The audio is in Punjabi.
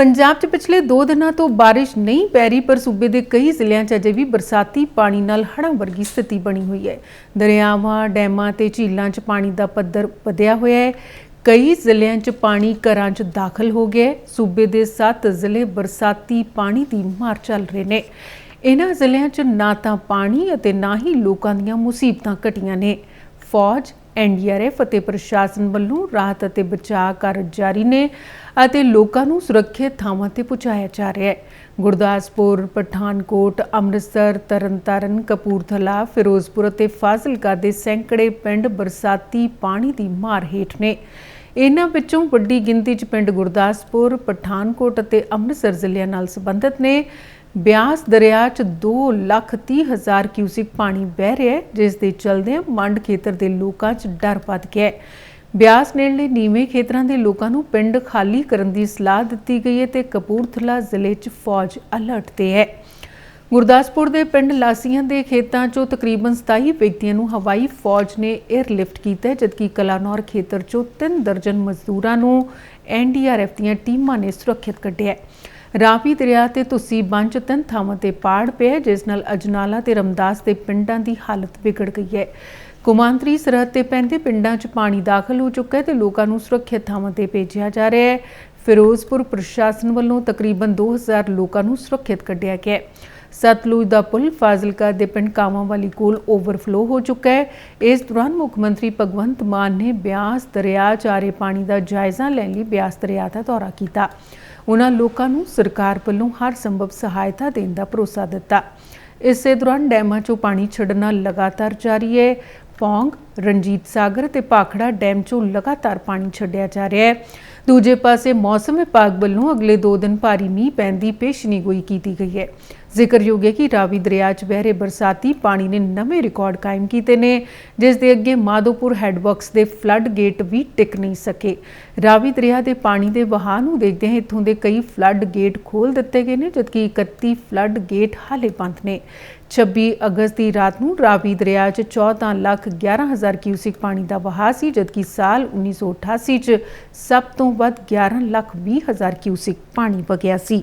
ਪੰਜਾਬ 'ਚ ਪਿਛਲੇ 2 ਦਿਨਾਂ ਤੋਂ ਬਾਰਿਸ਼ ਨਹੀਂ ਪੈ ਰਹੀ, ਪਰ ਸੂਬੇ ਦੇ ਕਈ ਜ਼ਿਲ੍ਹਿਆਂ 'ਚ ਅਜੇ ਵੀ ਬਰਸਾਤੀ ਪਾਣੀ ਨਾਲ ਹੜ੍ਹਾਂ ਵਰਗੀ ਸਥਿਤੀ ਬਣੀ ਹੋਈ ਹੈ। ਦਰਿਆਵਾਂ, ਡੈਮਾਂ ਤੇ ਝੀਲਾਂ 'ਚ ਪਾਣੀ ਦਾ ਪੱਧਰ ਵਧਿਆ ਹੋਇਆ ਹੈ। ਕਈ ਜ਼ਿਲ੍ਹਿਆਂ 'ਚ ਪਾਣੀ ਘਰਾਂ 'ਚ ਦਾਖਲ ਹੋ ਗਿਆ ਹੈ। ਸੂਬੇ ਦੇ 7 ਜ਼ਿਲ੍ਹੇ ਬਰਸਾਤੀ ਪਾਣੀ ਦੀ ਮਾਰ ਚੱਲ ਰਹੇ ਨੇ। ਇਹਨਾਂ ਜ਼ਿਲ੍ਹਿਆਂ 'ਚ ਨਾ ਤਾਂ ਪਾਣੀ ਅਤੇ ਨਾ ਹੀ ਲੋਕਾਂ ਦੀਆਂ ਮੁਸੀਬਤਾਂ ਘਟੀਆਂ ਨੇ। ਫੌਜ ਐਨਡੀਆਰਐਫ ਅਤੇ ਪ੍ਰਸ਼ਾਸਨ ਵੱਲੋਂ ਰਾਹਤ ਅਤੇ ਬਚਾਅ ਕਾਰਜ ਜਾਰੀ ਨੇ ਅਤੇ ਲੋਕਾਂ ਨੂੰ ਸੁਰੱਖਿਅਤ ਥਾਵਾਂ ਤੇ ਪਹੁੰਚਾਇਆ ਜਾ ਰਿਹਾ ਹੈ। ਗੁਰਦਾਸਪੁਰ, ਪਠਾਨਕੋਟ, ਅੰਮ੍ਰਿਤਸਰ, ਤਰਨਤਾਰਨ, ਕਪੂਰਥਲਾ, ਫਿਰੋਜ਼ਪੁਰ ਅਤੇ ਫਾਜ਼ਿਲਕਾ ਦੇ ਸੈਂਕੜੇ ਪਿੰਡ ਬਰਸਾਤੀ ਪਾਣੀ ਦੀ ਮਾਰ ਹੇਠ ਨੇ। ਇਹਨਾਂ ਵਿੱਚੋਂ ਵੱਡੀ ਗਿਣਤੀ 'ਚ ਪਿੰਡ ਗੁਰਦਾਸਪੁਰ, ਪਠਾਨਕੋਟ ਅਤੇ ਅੰਮ੍ਰਿਤਸਰ ਜ਼ਿਲ੍ਹਿਆਂ ਨਾਲ ਸੰਬੰਧਿਤ ਨੇ। ਬਿਆਸ ਦਰਿਆ 'ਚ 2 ਲੱਖ ਤੀਹ ਹਜ਼ਾਰ ਕਿਊਸਿਕ ਪਾਣੀ ਵਹਿ ਰਿਹਾ ਹੈ, ਜਿਸ ਦੇ ਚਲਦਿਆਂ ਮੰਡ ਖੇਤਰ ਦੇ ਲੋਕਾਂ 'ਚ ਡਰ ਵੱਧ ਗਿਆ ਹੈ ਬਿਆਸ ਨੇੜਲੇ ਨੀਵੇਂ ਖੇਤਰਾਂ ਦੇ ਲੋਕਾਂ ਨੂੰ ਪਿੰਡ ਖਾਲੀ ਕਰਨ ਦੀ ਸਲਾਹ ਦਿੱਤੀ ਗਈ ਹੈ ਤੇ ਕਪੂਰਥਲਾ ਜ਼ਿਲ੍ਹੇ 'ਚ ਫੌਜ ਅਲਰਟ ਤੇ ਹੈ ਗੁਰਦਾਸਪੁਰ ਦੇ ਪਿੰਡ ਲਾਸੀਆਂ ਦੇ ਖੇਤਾਂ 'ਚੋਂ ਤਕਰੀਬਨ 27 ਵਿਅਕਤੀਆਂ ਨੂੰ ਹਵਾਈ ਫੌਜ ਨੇ 에ਅਰਲਿਫਟ ਕੀਤਾ ਜਦਕਿ ਕਲਾਨੌਰ ਖੇਤਰ 'ਚੋਂ 3 ਦਰਜਨ ਮਜ਼ਦੂਰਾਂ ਨੂੰ ਐਨਡੀਆਰਐਫ ਦੀਆਂ ਟੀਮਾਂ ਨੇ ਸੁਰੱਖਿਅਤ ਕੱਢਿਆ ਹੈ। ਰਾਵੀ ਦਰਿਆ ਤੇ ਤੁਸੀਂ ਬੰਚ ਤਿੰਨ ਥਾਵਾਂ ਤੇ ਪਾੜ ਪਿਆ ਜਿਸ ਨਾਲ ਅਜਨਾਲਾ ਤੇ ਰਮਦਾਸ ਦੇ ਪਿੰਡਾਂ ਦੀ ਹਾਲਤ ਵਿਗੜ ਗਈ ਹੈ। ਕੁਮਾਂਤਰੀ ਸਰਹੱਦ ਤੇ ਪੈਂਦੇ ਪਿੰਡਾਂ 'ਚ ਪਾਣੀ ਦਾਖਲ ਹੋ ਚੁੱਕਾ ਹੈ ਤੇ ਲੋਕਾਂ ਨੂੰ ਸੁਰੱਖਿਅਤ ਥਾਵਾਂ ਤੇ ਭੇਜਿਆ ਜਾ ਰਿਹਾ ਹੈ। ਫਿਰੋਜ਼ਪੁਰ ਪ੍ਰਸ਼ਾਸਨ ਵੱਲੋਂ ਤਕਰੀਬਨ 2000 ਲੋਕਾਂ ਨੂੰ ਸੁਰੱਖਿਅਤ ਕੱਢਿਆ ਗਿਆ ਹੈ। ਸਤਲੁਜ ਦਾ ਪੁਲ ਫਾਜ਼ਿਲਕਾ ਦੇ ਪਿੰਡ ਕਾਵਾਂਵਾਲੀ ਕੋਲ ਓਵਰਫਲੋ ਹੋ ਚੁੱਕਾ ਹੈ। ਇਸ ਦੌਰਾਨ ਮੁੱਖ ਮੰਤਰੀ ਭਗਵੰਤ ਮਾਨ ਨੇ ਬਿਆਸ ਦਰਿਆ 'ਚ ਰਹੇ ਪਾਣੀ ਦਾ ਜਾਇਜ਼ਾ ਲੈਣ ਲਈ ਬਿਆਸ ਦਰਿਆ ਦਾ ਦੌਰਾ ਕੀਤਾ। ਉਹਨਾਂ ਲੋਕਾਂ ਨੂੰ ਸਰਕਾਰ ਵੱਲੋਂ ਹਰ ਸੰਭਵ ਸਹਾਇਤਾ ਦੇਣ ਦਾ ਭਰੋਸਾ ਦਿੱਤਾ। ਇਸੇ ਦੌਰਾਨ ਡੈਮਾਂ 'ਚੋਂ ਪਾਣੀ ਛੱਡਣਾ ਲਗਾਤਾਰ ਜਾਰੀ ਹੈ। ਪੌਂਗ ਰਣਜੀਤ ਸਾਗਰ ਤੇ ਪਾਖੜਾ ਡੈਮ 'ਚੋਂ ਲਗਾਤਾਰ ਪਾਣੀ ਛੱਡਿਆ ਜਾ ਰਿਹਾ ਹੈ। ਦੂਜੇ ਪਾਸੇ ਮੌਸਮ ਵਿਭਾਗ ਵੱਲੋਂ ਅਗਲੇ 2 ਦਿਨ ਭਾਰੀ ਮੀਂਹ ਪੈਣ ਦੀ ਪੇਸ਼ਨੀਗੋਈ ਕੀਤੀ ਗਈ ਹੈ। ਜ਼ਿਕਰਯੋਗ ਹੈ ਕਿ ਰਾਵੀ ਦਰਿਆ 'ਚ ਬਹਿ ਰਹੇ ਬਰਸਾਤੀ ਪਾਣੀ ਨੇ ਨਵੇਂ ਰਿਕਾਰਡ ਕਾਇਮ ਕੀਤੇ ਨੇ, ਜਿਸ ਦੇ ਅੱਗੇ ਮਾਧੋਪੁਰ ਹੈੱਡਵਰਕਸ ਦੇ ਫਲੱਡ ਗੇਟ ਵੀ ਟਿਕ ਨਹੀਂ ਸਕੇ। ਰਾਵੀ ਦਰਿਆ ਦੇ ਪਾਣੀ ਦੇ ਵਹਾਅ ਨੂੰ ਦੇਖਦੇ ਹੋਏ ਇੱਥੋਂ ਦੇ ਕਈ ਫਲੱਡ ਗੇਟ ਖੋਲ੍ਹ ਦਿੱਤੇ ਗਏ ਨੇ, ਜਦਕਿ 31 ਫਲੱਡ ਗੇਟ ਹਾਲੇ ਬੰਦ ਨੇ। 26 ਅਗਸਤ ਦੀ ਰਾਤ ਨੂੰ ਰਾਵੀ ਦਰਿਆ 'ਚ 14 ਲੱਖ 11 ਹਜ਼ਾਰ ਕਿਊਸਿਕ ਪਾਣੀ ਦਾ ਵਹਾਅ ਸੀ, ਜਦਕਿ ਸਾਲ 1988 'ਚ ਸਭ ਤੋਂ ਵੱਧ 11 ਲੱਖ 20 ਹਜ਼ਾਰ ਕਿਊਸਿਕ ਪਾਣੀ ਵਗਿਆ ਸੀ।